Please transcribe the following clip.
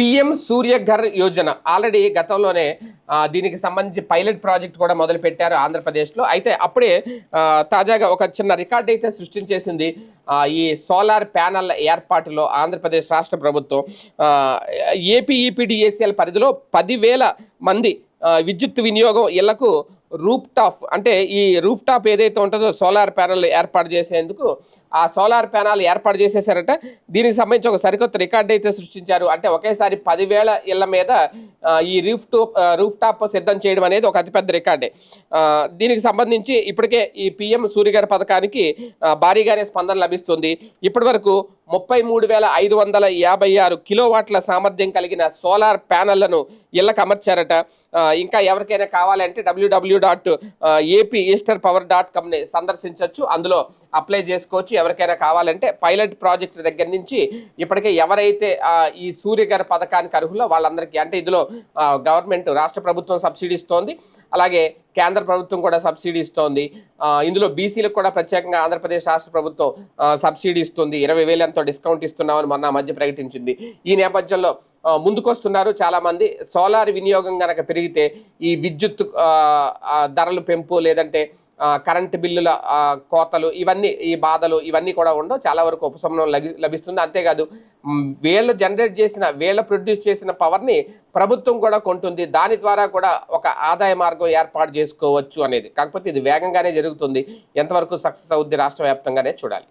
PM Surya Ghar Yojana. Already గతంలోనే దీనికి సంబంధించి పైలట్ ప్రాజెక్ట్ కూడా మొదలు పెట్టారు ఆంధ్రప్రదేశ్లో. అయితే అప్పుడే తాజాగా ఒక చిన్న రికార్డ్ అయితే సృష్టించేసింది. ఈ సోలార్ ప్యానల్ ఏర్పాటులో ఆంధ్రప్రదేశ్ రాష్ట్ర ప్రభుత్వం. ఏపీఈపీడిఏసీఎల్ పరిధిలో పదివేల మంది విద్యుత్ వినియోగం ఇళ్ళకు రూప్ టాప్ అంటే ఈ రూఫ్ టాప్ ఏదైతే ఉంటుందో సోలార్ ప్యానల్ ఏర్పాటు చేసేందుకు ఆ సోలార్ ప్యానల్ ఏర్పాటు చేసేసారట. దీనికి సంబంధించి ఒక సరికొత్త రికార్డు అయితే సృష్టించారు. అంటే ఒకేసారి పదివేల ఇళ్ళ మీద ఈ రూఫ్ టాప్ రూఫ్ టాప్ సిద్ధం చేయడం అనేది ఒక అతిపెద్ద రికార్డే. దీనికి సంబంధించి ఇప్పటికే ఈ పిఎం సూర్యగారి పథకానికి భారీగానే స్పందన లభిస్తుంది. ఇప్పటి వరకు ముప్పై మూడు వేల ఐదు వందల యాభై ఆరు కిలోవాట్ల సామర్థ్యం కలిగిన సోలార్ ప్యానళ్ళను ఇళ్ళకు అమర్చారట. ఇంకా ఎవరికైనా కావాలంటే WWW dot AP eastern power dot కామ్ని సందర్శించవచ్చు అందులో అప్లై చేసుకోవచ్చు. ఎవరికైనా కావాలంటే పైలట్ ప్రాజెక్ట్ దగ్గర నుంచి ఇప్పటికే ఎవరైతే ఈ సూర్యగారి పథకానికి అర్హులో వాళ్ళందరికీ అంటే ఇందులో గవర్నమెంట్ రాష్ట్ర ప్రభుత్వం సబ్సిడీ ఇస్తోంది. అలాగే కేంద్ర ప్రభుత్వం కూడా సబ్సిడీ ఇస్తోంది. ఇందులో బీసీలకు కూడా ప్రత్యేకంగా ఆంధ్రప్రదేశ్ రాష్ట్ర ప్రభుత్వం సబ్సిడీ ఇస్తుంది. ఇరవై వేలు ఎంతో డిస్కౌంట్ ఇస్తున్నామని మొన్న మధ్య ప్రకటించింది. ఈ నేపథ్యంలో ముందుకొస్తున్నారు చాలామంది. సోలార్ వినియోగం గనక పెరిగితే ఈ విద్యుత్ ధరలు పెంపు లేదంటే కరెంటు బిల్లుల కోతలు ఇవన్నీ ఈ బాధలు ఇవన్నీ కూడా ఉండవు. చాలా వరకు ఉపశమనం లభిస్తుంది. అంతేకాదు వీళ్ళు జనరేట్ చేసిన వీళ్ళు ప్రొడ్యూస్ చేసిన పవర్ని ప్రభుత్వం కూడా కొంటుంది. దాని ద్వారా కూడా ఒక ఆదాయ మార్గం ఏర్పాటు చేసుకోవచ్చు అనేది. కాకపోతే ఇది వేగంగానే జరుగుతుంది. ఎంతవరకు సక్సెస్ అవుద్ది రాష్ట్ర వ్యాప్తంగానే చూడాలి.